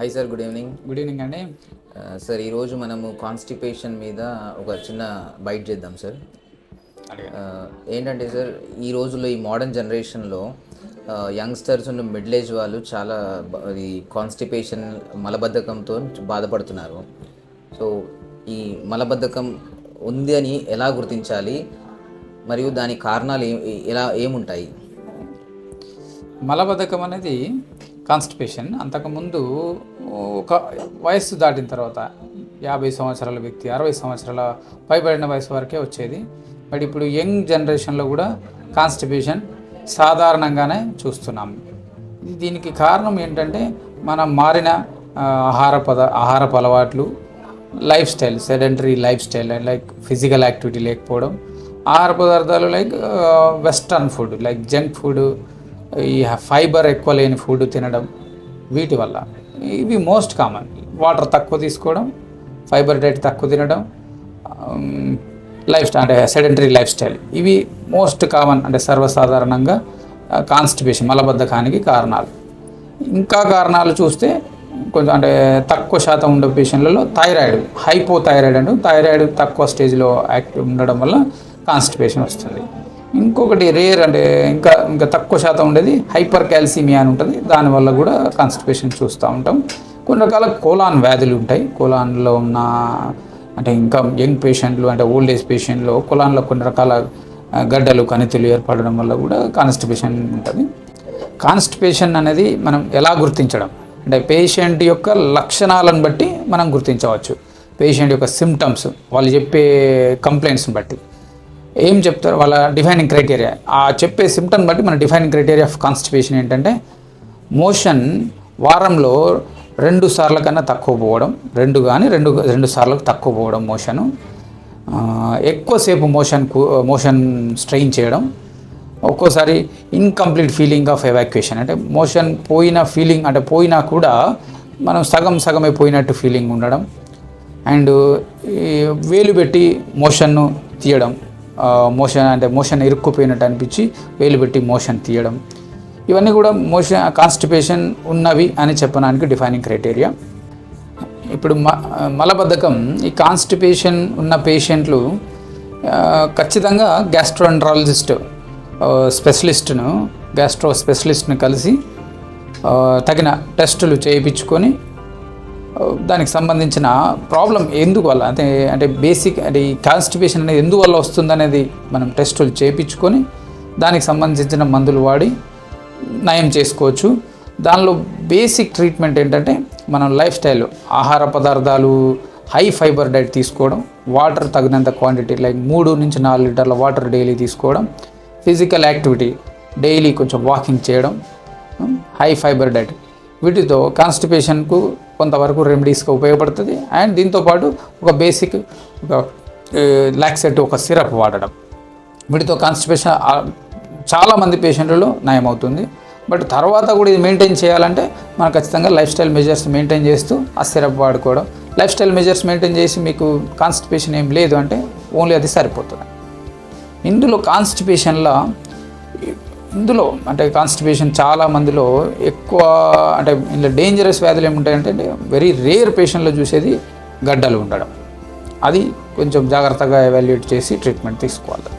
Hi sir good evening good evening అండి sir ఈరోజు మనము కాన్స్టిపేషన్ మీద ఒక చిన్న బైట్ చేద్దాం సార్ ఆ, ఏంటంటే సార్ ఈ రోజుల్లో ఈ మోడర్న్ జనరేషన్లో యంగ్స్టర్స్ ఉన్న మిడిల్ ఏజ్ వాళ్ళు చాలా ఈ కాన్స్టిపేషన్ మలబద్ధకంతో బాధపడుతున్నారు. సో ఈ మలబద్ధకం ఉంది అని ఎలా గుర్తించాలి? మరియు దాని కారణాలు ఎలా ఏముంటాయి? మలబద్ధకం అనేది కాన్స్టిపేషన్ అంతకుముందు ఒక వయస్సు దాటిన తర్వాత యాభై సంవత్సరాల వ్యక్తి అరవై సంవత్సరాల పైబడిన వయసు వరకే వచ్చేది. బట్ ఇప్పుడు యంగ్ జనరేషన్లో కూడా కాన్స్టిపేషన్ సాధారణంగానే చూస్తున్నాం. దీనికి కారణం ఏంటంటే మనం మారిన ఆహార పద ఆహారపు అలవాట్లు life style sedentary life style like physical activity లేకపోవడం ఆహార పదార్థాలు like western food like junk food ఈ ఫైబర్ ఎక్కువ లేని ఫుడ్ తినడం వీటి వల్ల ఇవి మోస్ట్ కామన్. వాటర్ తక్కువ తీసుకోవడం ఫైబర్ డైట్ తక్కువ తినడం లైఫ్ స్టైల్ అంటే సెడెంటరీ లైఫ్ స్టైల్. ఇవి మోస్ట్ కామన్ అంటే సర్వసాధారణంగా కాన్స్టిపేషన్ మలబద్ధకానికి కారణాలు. ఇంకా కారణాలు చూస్తే కొంచెం అంటే తక్కువ శాతం ఉండే పేషెంట్లలో థైరాయిడ్ హైపో థైరాయిడ్ అంటే. థైరాయిడ్ తక్కువ స్టేజ్లో యాక్టివ్ ఉండడం వల్ల కాన్స్టిపేషన్ వస్తుంది. ఇంకొకటి రేర్ అంటే ఇంకా ఇంకా తక్కువ శాతం ఉండేది హైపర్ క్యాల్సిమియా అని ఉంటుంది. దానివల్ల కూడా కాన్స్టిపేషన్ చూస్తూ ఉంటాం. కొన్ని రకాల కోలాన్ వ్యాధులు ఉంటాయి. కోలాన్లో ఉన్న అంటే ఇంకా యంగ్ పేషెంట్లు అంటే ఓల్డ్ ఏజ్ పేషెంట్లో కులాన్లో కొన్ని రకాల గడ్డలు కణితులు ఏర్పడడం వల్ల కూడా కాన్స్టిపేషన్ ఉంటుంది. కాన్స్టిపేషన్ అనేది మనం ఎలా గుర్తించడం? అంటే పేషెంట్ యొక్క లక్షణాలను బట్టి మనం గుర్తించవచ్చు. పేషెంట్ యొక్క సిమ్టమ్స్ వాళ్ళు చెప్పే కంప్లైంట్స్ని బట్టి. ఏం చెప్తారు? వాళ్ళ డిఫైనింగ్ క్రైటీరియా ఆ చెప్పే సిమ్టమ్ బట్టి మన డిఫైనింగ్ క్రైటీరియా ఆఫ్ కాన్స్టిపేషన్ ఏంటంటే మోషన్ వారంలో రెండు సార్ల కన్నా తక్కువ పోవడం రెండు కానీ రెండు రెండు సార్లకు తక్కువ పోవడం మోషను. ఎక్కువసేపు మోషన్ మోషన్ స్ట్రెయిన్ చేయడం ఒక్కోసారి ఇన్కంప్లీట్ ఫీలింగ్ ఆఫ్ ఎవాక్యుయేషన్ అంటే మోషన్ పోయిన ఫీలింగ్ అంటే పోయినా కూడా మనం సగం సగమే పోయినట్టు ఫీలింగ్ ఉండడం. అండ్ ఈ వేలు పెట్టి మోషన్ను తీయడం. మోషన్ అంటే మోషన్ ఇరుక్కుపోయినట్టు అనిపించి వేలు పెట్టి మోషన్ తీయడం. ఇవన్నీ కూడా మోషన్ కాన్స్టిపేషన్ ఉన్నవి అని చెప్పడానికి డిఫైనింగ్ క్రైటీరియా. ఇప్పుడు మ మలబద్ధకం ఈ కాన్స్టిపేషన్ ఉన్న పేషెంట్లు ఖచ్చితంగా గ్యాస్ట్రోఎంట్రాలజిస్ట్ స్పెషలిస్ట్ను గ్యాస్ట్రో స్పెషలిస్ట్ను కలిసి తగిన టెస్టులు చేయించుకొని దానికి సంబంధించిన ప్రాబ్లం ఎందువల్ల అంటే అంటే బేసిక్ అంటే ఈ కాన్స్టిపేషన్ అనేది ఎందువల్ల వస్తుందనేది మనం టెస్టులు చేయించుకొని దానికి సంబంధించిన మందులు వాడి నయం చేసుకోవచ్చు. దానిలో బేసిక్ ట్రీట్మెంట్ ఏంటంటే మనం లైఫ్ స్టైల్ ఆహార పదార్థాలు హై ఫైబర్ డైట్ తీసుకోవడం వాటర్ తగినంత క్వాంటిటీ లైక్ మూడు నుంచి నాలుగు లీటర్ల వాటర్ డైలీ తీసుకోవడం ఫిజికల్ యాక్టివిటీ డైలీ కొంచెం వాకింగ్ చేయడం హై ఫైబర్ డైట్. వీటితో కాన్స్టిపేషన్కు కొంతవరకు రెమెడీస్గా ఉపయోగపడుతుంది. అండ్ దీంతోపాటు ఒక బేసిక్ ఒక లాక్సెట్ ఒక సిరప్ వాడడం. వీటితో కాన్స్టిపేషన్ చాలామంది పేషెంట్లలో నయమవుతుంది. బట్ తర్వాత కూడా ఇది మెయింటైన్ చేయాలంటే మనం ఖచ్చితంగా లైఫ్ స్టైల్ మెజర్స్ మెయింటైన్ చేస్తూ ఆ సిరప్ వాడుకోవడం. లైఫ్ స్టైల్ మెజర్స్ మెయింటైన్ చేసి మీకు కాన్స్టిపేషన్ ఏం లేదు అంటే ఓన్లీ అది సరిపోతుంది. ఇందులో కాన్స్టిపేషన్లో ఇందులో అంటే కాన్స్టిపేషన్ చాలా మందిలో ఎక్కువ అంటే ఇందులో డేంజరస్ వ్యాధులు ఏముంటాయంటే వెరీ రేర్ పేషెంట్లో చూసేది గడ్డలు ఉండడం. అది కొంచెం జాగ్రత్తగా ఎవాల్యుయేట్ చేసి ట్రీట్మెంట్ తీసుకోవాలి.